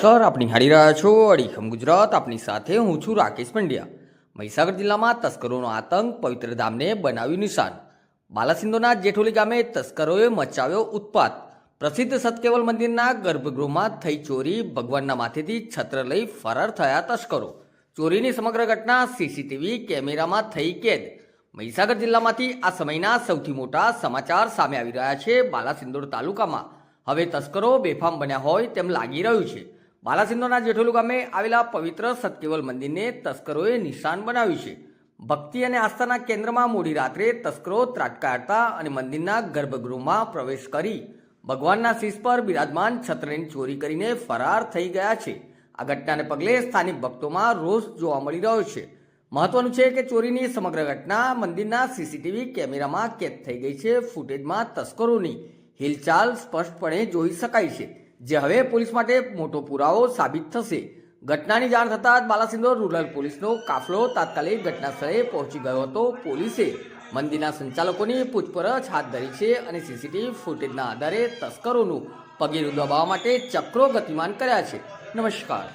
નમસ્કાર આપની હારી રહ્યા છો અડીખમ ગુજરાત. આપની સાથે હું છું રાકેશ પંડ્યા. મહીસાગર જિલ્લામાં તસ્કરોનો આતંક પવિત્ર ધામને બનાવ્યું નિશાન. બાલાસિંદોના જેઠોલી ગામે તસ્કરોએ મચાવ્યો ઉત્પાત. પ્રસિદ્ધ સતકેવલ મંદિરના ગર્ભગૃહમાં થઈ ચોરી, ભગવાનના માથેથી છત્ર લઈ ફરાર થયા તસ્કરો. ચોરીની સમગ્ર ઘટના સીસીટીવી કેમેરામાં થઈ કેદ. મહીસાગર જિલ્લામાંથી આ સમયના સૌથી મોટા સમાચાર સામે આવી રહ્યા છે બાલાસિંદોર તાલુકામાં. હવે તસ્કરો બેફામ બન્યા હોય તેમ લાગી રહ્યું છે. બાલાસિંદોરના જેઠોલુ ગામે આવેલા પવિત્ર સતકેવલ મંદિરને તસ્કરોએ નિશાન બનાવ્યું છે. ભક્તિ અને આસ્થાના કેન્દ્રમાં મોડી રાત્રે તસ્કરો ત્રાટકાળતા અને મંદિરના ગર્ભગૃહમાં પ્રવેશ કરી ભગવાનના શીશ પર બિરાજમાન છત્રની ચોરી કરીને ફરાર થઈ ગયા છે. આ ઘટનાને પગલે સ્થાનિક ભક્તોમાં રોષ જોવા મળી રહ્યો છે. મહત્વનું છે કે ચોરીની સમગ્ર ઘટના મંદિરના સીસીટીવી કેમેરામાં કેદ થઈ ગઈ છે. ફૂટેજમાં તસ્કરોની હિલચાલ સ્પષ્ટપણે જોઈ શકાય છે. જે હવે પોલીસ માટે મોટો પુરાવો સાબિત થશે. ઘટનાની જાણ થતાં જ બાલાસિંદોર રૂરલ પોલીસનો કાફલો તાત્કાલિક ઘટના સ્થળે પહોંચી ગયો હતો પોલીસે. મંદિરના સંચાલકોની પૂછપરછ હાથ ધરી છે અને સીસીટીવી ફૂટેજના આધારે તસ્કરોનું પગેરું દબાવવા માટે ચક્રો ગતિમાન કર્યા છે. નમસ્કાર.